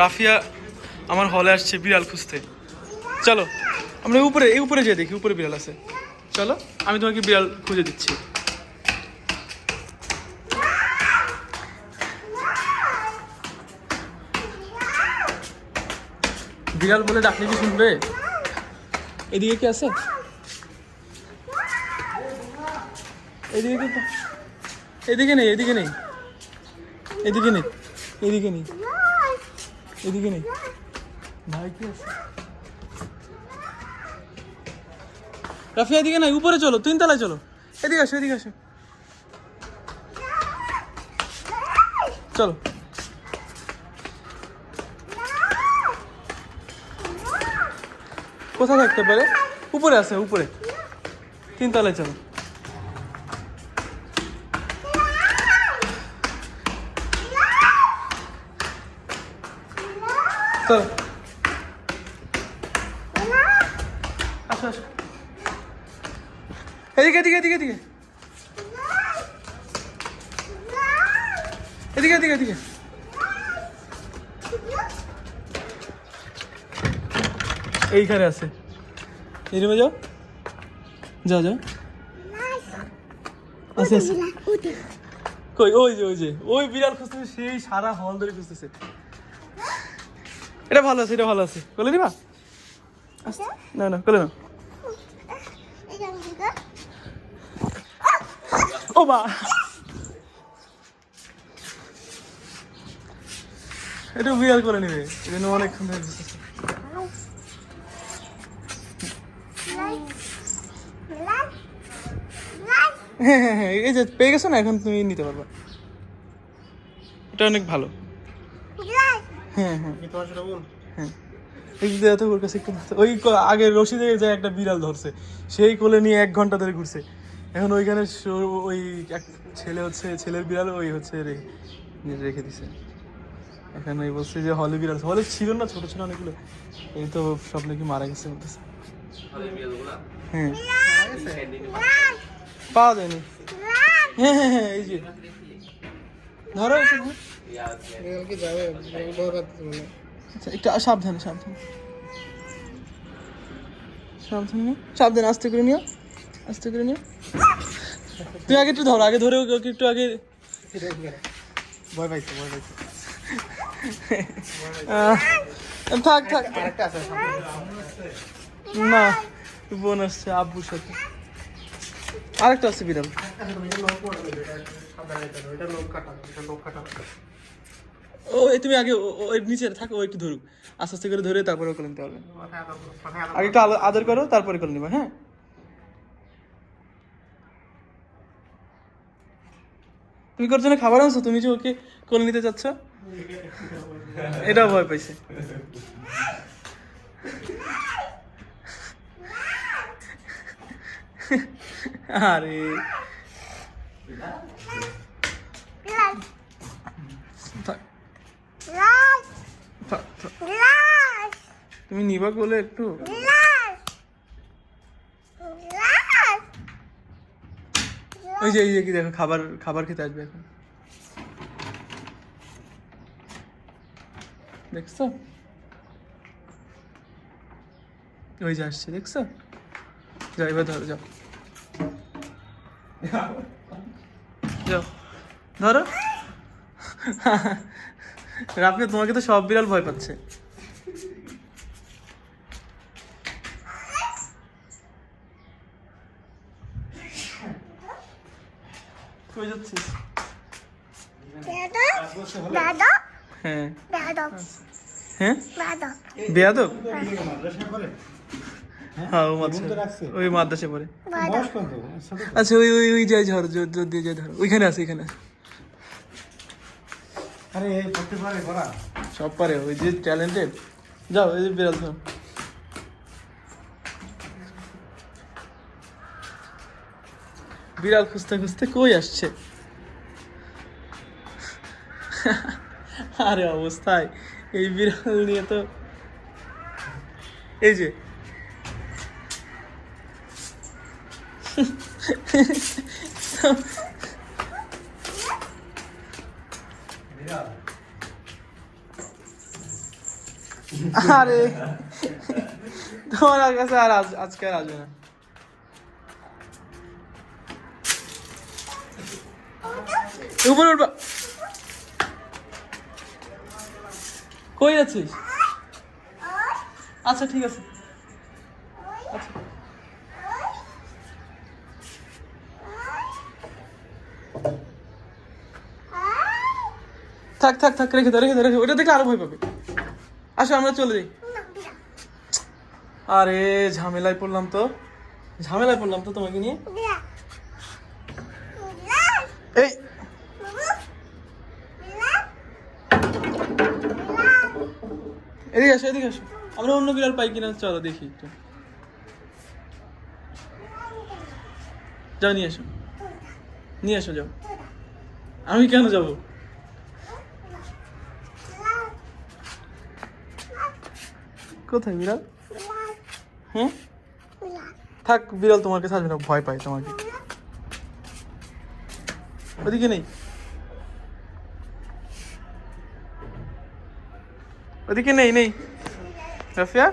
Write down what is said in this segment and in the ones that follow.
রাফিয়া আমার হলে আসছে বিড়াল খুঁজতে। চলো, আমরা উপরে, এই উপরে যেয়ে দেখি, উপরে বিড়াল আছে। চলো, আমি তোমাকে বিড়াল খুঁজে দিচ্ছি। বিড়াল বলে ডাকলে কি শুনবে? এদিকে কি আছে? এদিকে কি এদিকে নেই এদিকে নেই। এদিকে নেই এদিকে নেই। এদিকে নেই ভাই কি আছে। রাফি, এদিকে নাই, উপরে চলো তিন তলায় চলো। এদিকে আসো এদিকে আসো। চলো। কোথায় থাকতে পারে? উপরে আছে, উপরে। তিন তলায় চলো। চলো আসো আসো। এদিকে এদিকে এদিকে এদিকে। এদিকে এদিকে এদিকে। এইখানে আছে। এই রুমে যাও। যাও যাও। আছে আছে। কই? ওই যে ওই যে। ওই বিড়াল খুঁজতেছে, সেই সারা হল ধরে খুঁজতেছে। এটা ভালো আছে, এটা ভালো আছে। দিবা আস্তে। না না, কোলে না ও বা এটা বিড়াল করে নিবে। এটা অনেকক্ষণ। হ্যাঁ হ্যাঁ হ্যাঁ এই যে পেয়ে গেছো না, এখন তুমি নিতে পারবা। এটা অনেক ভালো। হ্যাঁ হ্যাঁ। হ্যাঁ। এই যে তো ওর কাছে একটু ওই ক- আগে রশিদে যায় একটা বিড়াল ধরছে। সেই কোলে নিয়ে এক ঘণ্টা ধরে ঘুরছে। এখন ওইখানে ওই এক ছেলে হচ্ছে ছেলের বিড়াল ওই হচ্ছে রে- রেখে দিছে। এখন ওই বলছে যে হলে বিড়াল হলে ছিল না ছোট ছোট অনেকগুলো। এই তো সব নাকি মারা গেছে বলতেছে। হ্যাঁ। পাওয়া যায়নি। হ্যাঁ হ্যাঁ হ্যাঁ এই যে। ধরো। একটু ধরো। আচ্ছা একটু সাবধানে সাবধানে। সাবধানে আস্তে করে নিও। আস্তে করে নিও। তুই আগে একটু ধরো আগে ধরে ওকে একটু আগে ভয় পাইছে ভয় পাইছে। থাক থাক। না বোন আসছে আব্বুর সাথে। আরেকটা আছে বিড়াল। হবে। ও তুমি আগে ও- ও- ওর নিচে থাকো ও একটু ধরুক। আস্তে আস্তে করে ধরে তারপরে ওকে নিতে আদর আগে একটু আদর করো তারপরে করে নিবা হ্যাঁ? তুমি করছ না খাবার আনছো? তুমি যে ওকে কোলে নিতে চাচ্ছ? এটাও ভয় পাইছে। আরে। তুমি নিবা কোলে একটু? ওই যে, এই যে, কি দেখো, খাবার খাবার খেতে আসবে এখন। দেখছ? ওই যে আসছে, দেখছ? যাও, এবার ধরো, যাও। যাও ধরো। রাফি তোমাকে তো সব বিড়াল ভয় পাচ্ছে। কই যাচ্ছিস? হ্যাঁ। হ্যাঁ? বেয়াদব। হ্যাঁ? ও মাদ্রাসা ওই মাদ্রাসা পড়ে। বয়স কত? ছোট আচ্ছা ওই ওই ওই যাই ঝড় জোর জোর দিয়ে যাই ধরো। ওইখানে আছে ওইখানে আছে। আরে পড়তে পারে করা সব পারে ওই যে ট্যালেন্টেড যাও এই যে বিড়াল ধরো। বিড়াল খুঁজতে খুঁজতে কই আসছে? আরে অবস্থায় এই বিড়াল নিয়ে তো এই যে আরে, তোমার কাছে আর আজকে আর আসবে না। উপরে উঠবা। কই যাচ্ছিস? আচ্ছা ঠিক আছে। আচ্ছা। থাক থাক থাক, রেখে দাও রেখে দাও রেখে। ওটা দেখলে আরও ভয় পাবে। আসো, আমরা চলে যাই। আরে, ঝামেলায় পড়লাম তো। ঝামেলায় পড়লাম তো তোমাকে নিয়ে। এই। এদিকে আসো এদিকে আসো। আমরা অন্য বিড়াল পাই কিনা, চলো দেখি একটু। যাও, নিয়ে এসো নিয়ে এসো যাও। আমি কেন যাব? কোথায় বিড়াল? হ্যাঁ? থাক বিড়াল তোমার কাছে আসবে না ভয় পাই তোমাকে। ওদিকে নেই। ওদিকে নেই নেই। রাফিয়া?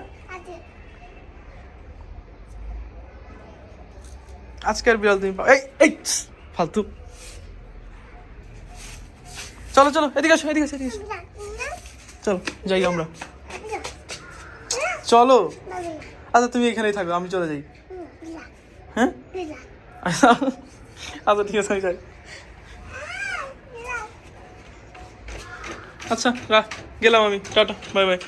আজকের বিড়াল তুমি এই এই ফালতু। চলো চলো এদিকে আসো এদিকে আসো এদিকে আসো। চলো যাই আমরা। চলো। আচ্ছা তুমি এখানেই থাকো আমি চলে যাই। হ্যাঁ? আচ্ছা ঠিক আছে আমি যাই। আচ্ছা রাখ গেলাম আমি। Tata bye bye.